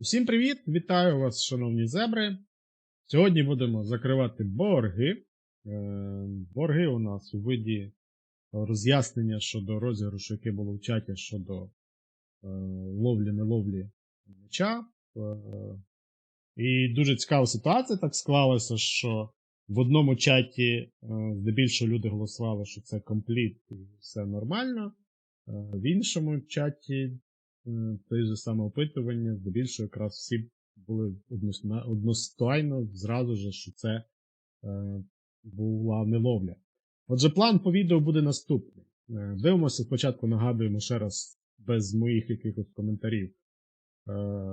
Усім привіт! Вітаю вас, шановні зебри. Сьогодні будемо закривати борги. Е, Борги у нас у виді роз'яснення щодо розіграшу, яке було в чаті щодо е, ловлі-неловлі м'яча. Е, І дуже цікава ситуація так склалася, що в одному чаті здебільшого люди голосували, що це компліт і все нормально. В іншому чаті те ж саме опитування, здебільшого якраз всі були одностайно, зразу ж, що це е, була неловля. Отже, план по відео буде наступний. Е, дивимося спочатку, нагадуємо ще раз, без моїх якихось коментарів е,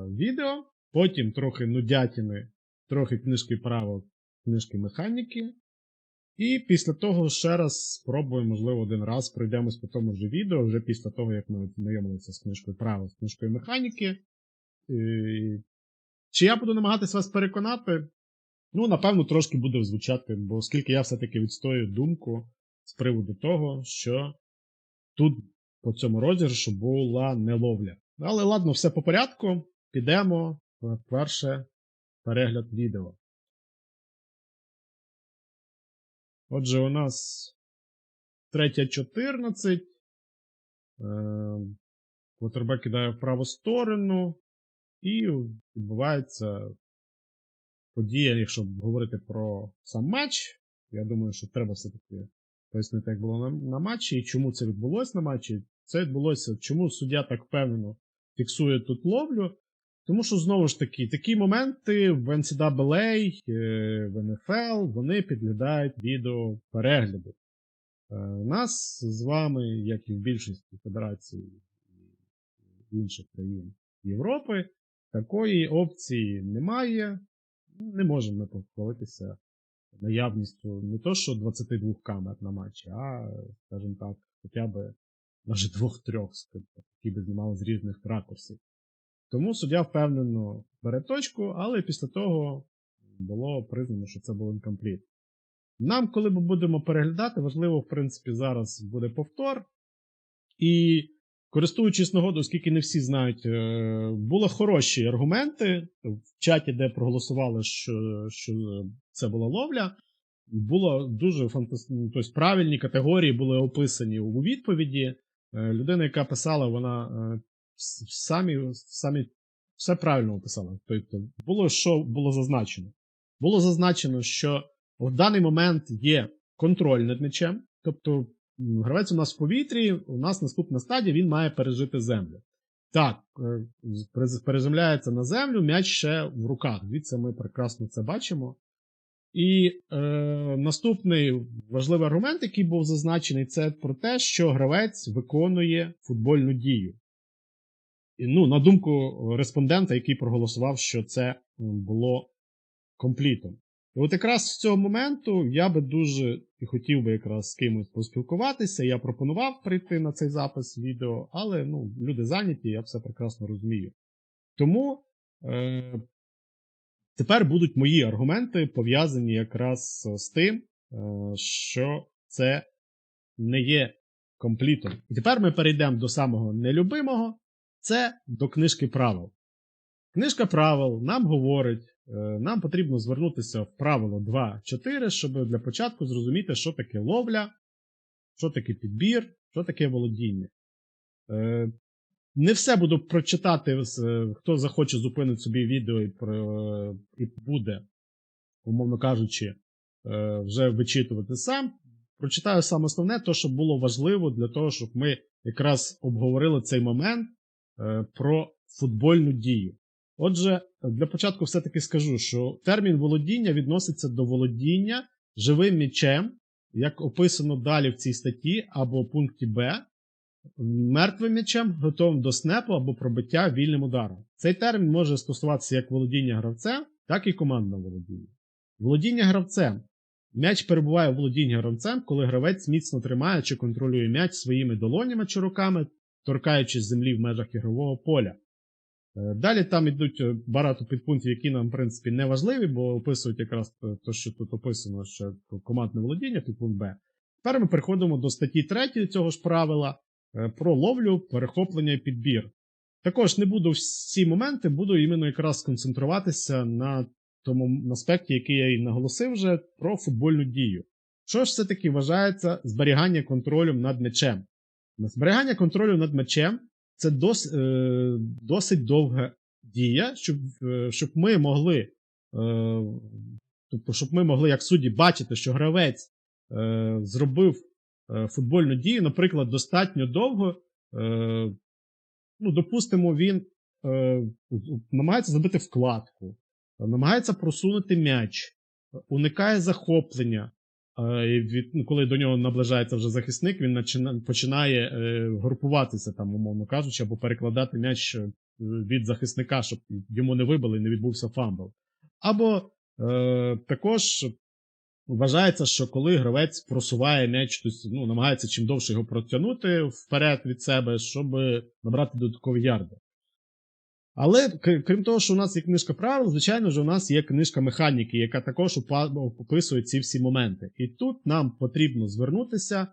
відео, потім трохи нудятини, трохи книжки правил, книжки механіки. І після того ще раз спробуємо, можливо, один раз пройдемось по тому ж відео, вже після того, як ми знайомилися з книжкою правил, з книжкою механіки. І... Чи я буду намагатися вас переконати? Ну, напевно, трошки буде звучати, бо оскільки я все-таки відстоюю думку з приводу того, що тут по цьому розіграшу була неловля. Але ладно, все по порядку. Підемо перше перегляд відео. Отже, у нас третя 14. Квотербек кидає в праву сторону. І відбувається подія, якщо говорити про сам матч. Я думаю, що треба все-таки пояснити, як було на, на матчі і чому це відбулося на матчі. Це відбулося, чому суддя так впевнено фіксує тут ловлю. Тому що, знову ж таки, такі моменти в NCAA, е, в NFL, вони підглядають відео перегляду. Е, У нас з вами, як і в більшості федерацій інших країн Європи, такої опції немає. Не можемо ми похвалитися наявністю не то, що 22 камер на матчі, а, скажімо так, хоча б навіть двох-трьох, які би знімали з різних ракурсів. Тому суддя впевнено бере точку, але після того було признано, що це був інкомпліт. Нам, коли ми будемо переглядати, важливо, в принципі, зараз буде повтор. І користуючись нагодою, оскільки не всі знають, е, були хороші аргументи в чаті, де проголосували, що, що це була ловля. Було дуже фантастично, тобто правильні категорії були описані у відповіді. Е, Людина, яка писала, вона е, самі, самі все правильно описала. Тобто, було що було зазначено. Було зазначено, що в даний момент є контроль над м'ячем, тобто гравець у нас в повітрі, у нас наступна стадія, він має пережити землю. Так, е, переземляється на землю, м'яч ще в руках. Звідси ми прекрасно це бачимо. І е, наступний важливий аргумент, який був зазначений, це про те, що гравець виконує футбольну дію. Ну, на думку респондента, який проголосував, що це було комплітом. І от якраз з цього моменту я би дуже і хотів би якраз з кимось поспілкуватися. Я пропонував прийти на цей запис відео, але ну, люди зайняті, я все прекрасно розумію. Тому е, тепер будуть мої аргументи пов'язані якраз з тим, е, що це не є комплітом. І тепер ми перейдемо до самого нелюбимого. Це до книжки правил. Книжка правил нам говорить, е, нам потрібно звернутися в правило 2.4, щоб для початку зрозуміти, що таке ловля, що таке підбір, що таке володіння. Е, Не все буду прочитати, е, хто захоче зупинити собі відео і, про- і буде, умовно кажучи, вже вичитувати сам. Прочитаю саме основне, то, що було важливо для того, щоб ми якраз обговорили цей момент про футбольну дію. Отже, для початку все-таки скажу, що термін володіння відноситься до володіння живим м'ячем, як описано далі в цій статті або пункті Б, мертвим м'ячем, готовим до снепу або пробиття вільним ударом. Цей термін може стосуватися як володіння гравцем, так і командного володіння. Володіння гравцем. М'яч перебуває у володінні гравцем, коли гравець міцно тримає чи контролює м'яч своїми долонями чи руками, торкаючись землі в межах ігрового поля. Е, Далі там йдуть е, багато підпунктів, які нам, в принципі, не важливі, бо описують якраз те, що тут описано, що командне володіння, підпункт Б. Тепер ми переходимо до статті 3 цього ж правила е, про ловлю, перехоплення і підбір. Також не буду всі моменти, буду іменно якраз сконцентруватися на тому аспекті, який я і наголосив вже, про футбольну дію. Що ж все-таки вважається зберігання контролю над м'ячем? Зберігання контролю над м'ячем це дос, е, досить довга дія, щоб, е, щоб ми могли, е, тобто, щоб ми могли, як судді, бачити, що гравець е, зробив е, футбольну дію, наприклад, достатньо довго. Е, ну, допустимо, він е, намагається зробити вкладку, намагається просунути м'яч, уникає захоплення. І від, ну, коли до нього наближається вже захисник, він починає е, групуватися, там, умовно кажучи, або перекладати м'яч е, від захисника, щоб йому не вибили і не відбувся фамбл. Або е, також вважається, що коли гравець просуває м'яч, тобто, ну, намагається чим довше його протягнути вперед від себе, щоб набрати додаткові ярди. Але крім того, що у нас є книжка правил, звичайно ж, у нас є книжка механіки, яка також описує ці всі моменти. І тут нам потрібно звернутися е,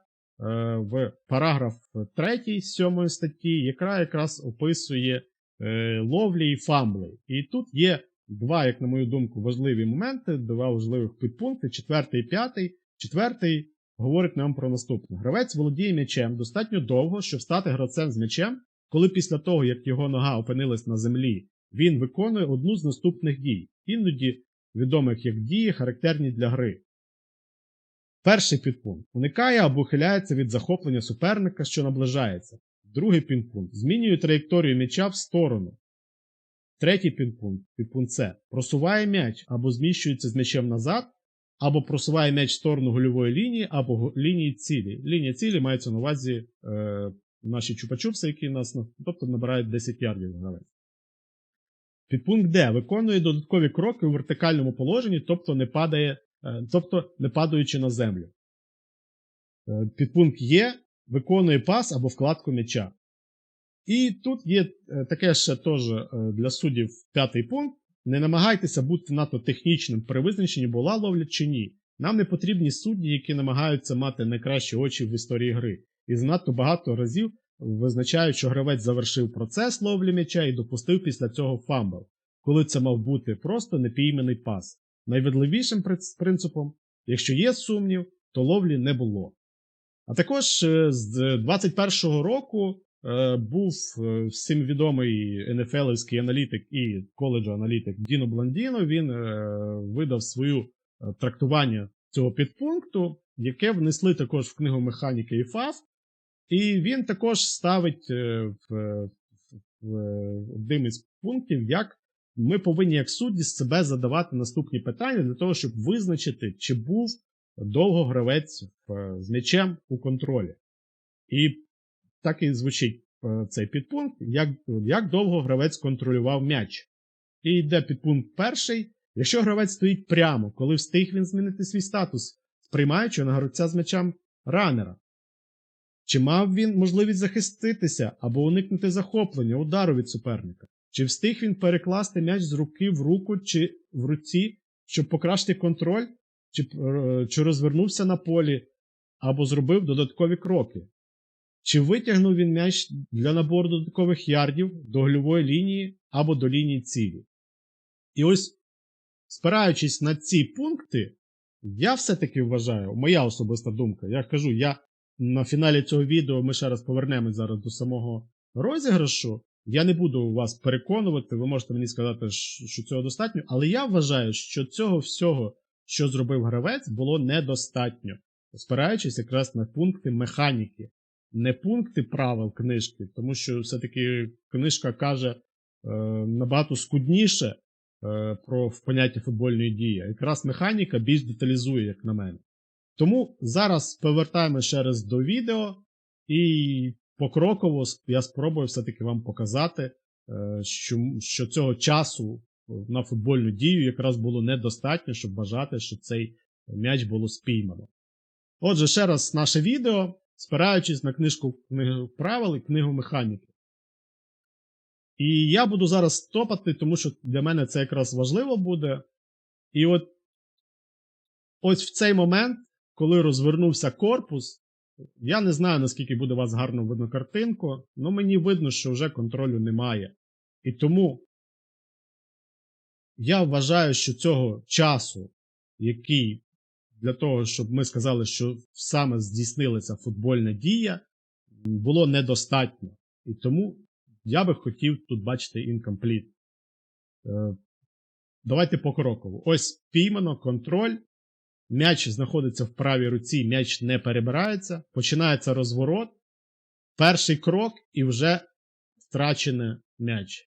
в параграф 3 7 статті, яка якраз описує е, ловлі і фамбли. І тут є два, як на мою думку, важливі моменти, два важливих підпункти, четвертий і п'ятий. Четвертий говорить нам про наступне: гравець володіє м'ячем достатньо довго, щоб стати гравцем з м'ячем коли після того, як його нога опинилась на землі, він виконує одну з наступних дій, іноді відомих як дії, характерні для гри. Перший підпункт уникає або ухиляється від захоплення суперника, що наближається. Другий підпункт змінює траєкторію м'яча в сторону. Третій підпункт підпункт С. Просуває м'яч або зміщується з м'ячем назад, або просуває м'яч в сторону гольової лінії, або лінії цілі. Лінія цілі мається на увазі е, наші чупа-чупси, які нас тобто набирають 10 ярдів гравець. Підпункт Д виконує додаткові кроки у вертикальному положенні, тобто не падає, е, тобто не падаючи на землю. Е, підпункт Є виконує пас або вкладку м'яча. І тут є е, таке ще теж для суддів п'ятий пункт. Не намагайтеся бути надто технічним при визначенні, була ловля чи ні. Нам не потрібні судді, які намагаються мати найкращі очі в історії гри і занадто багато разів визначають, що гравець завершив процес ловлі м'яча і допустив після цього фамбл, коли це мав бути просто непіймений пас. Найвідливішим принципом, якщо є сумнів, то ловлі не було. А також е, з 21-го року е, був е, всім відомий НФЛівський аналітик і коледжу аналітик Діно Бландіно. Він видав свою трактування цього підпункту, яке внесли також в книгу механіки і ФАФ. І він також ставить е, в, в, в одним із пунктів, як ми повинні, як судді, себе задавати наступні питання для того, щоб визначити, чи був довго гравець з м'ячем у контролі. І так і звучить е, цей підпункт, як, як довго гравець контролював м'яч. І йде підпункт перший. Якщо гравець стоїть прямо, коли встиг він змінити свій статус, сприймаючи на гравця з м'ячем ранера. Чи мав він можливість захиститися або уникнути захоплення, удару від суперника? Чи встиг він перекласти м'яч з руки в руку чи в руці, щоб покращити контроль, чи, е, чи розвернувся на полі, або зробив додаткові кроки? Чи витягнув він м'яч для набору додаткових ярдів до гольової лінії або до лінії цілі? І ось, спираючись на ці пункти, я все-таки вважаю, моя особиста думка, я кажу, я на фіналі цього відео ми ще раз повернемось зараз до самого розіграшу. Я не буду вас переконувати, ви можете мені сказати, що цього достатньо, але я вважаю, що цього всього, що зробив гравець, було недостатньо, спираючись якраз на пункти механіки, не пункти правил книжки, тому що все-таки книжка каже е, набагато скудніше е, про поняття футбольної дії. Якраз механіка більш деталізує, як на мене. Тому зараз повертаємо ще раз до відео, і покроково я спробую все-таки вам показати, е, що цього часу на футбольну дію якраз було недостатньо, щоб вважати, що цей м'яч було спіймано. Отже, ще раз наше відео, спираючись на книжку правил і книгу механіки. І я буду зараз стопати, тому що для мене це якраз важливо буде. І от ось в цей момент коли розвернувся корпус, Я не знаю, наскільки буде у вас гарно видно картинку, але мені видно, що вже контролю немає. І тому я вважаю, що цього часу, який для того, щоб ми сказали, що саме здійснилася футбольна дія, було недостатньо. І тому я би хотів тут бачити інкомпліт. Е, Давайте покроково. Ось піймано контроль. М'яч знаходиться в правій руці, м'яч не перебирається. Починається розворот. Перший крок і вже втрачений м'яч.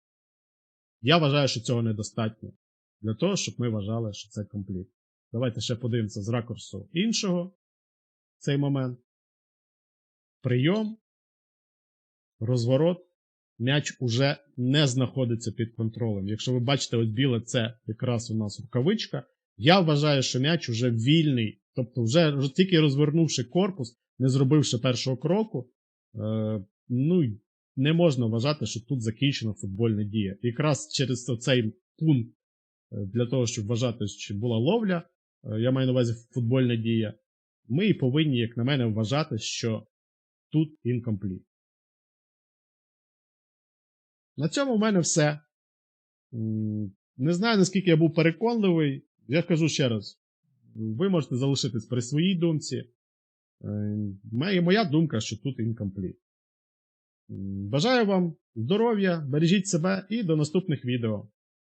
Я вважаю, що цього недостатньо. Для того, щоб ми вважали, що це компліт. Давайте ще подивимося з ракурсу іншого цей момент. Прийом. Розворот. М'яч уже не знаходиться під контролем. Якщо ви бачите, от біле це якраз у нас рукавичка. Я вважаю, що м'яч уже вільний. Тобто, вже, вже тільки розвернувши корпус, не зробивши першого кроку, е, ну не можна вважати, що тут закінчена футбольна дія. Якраз через цей пункт, е, для того, щоб вважати, що була ловля, е, я маю на увазі футбольна дія, ми і повинні, як на мене, вважати, що тут інкомпліт. На цьому в мене все. Не знаю, наскільки я був переконливий. Я кажу ще раз: ви можете залишитись при своїй думці. Е, моя- думка, що тут інкомпліт. Бажаю вам здоров'я, бережіть себе і до наступних відео.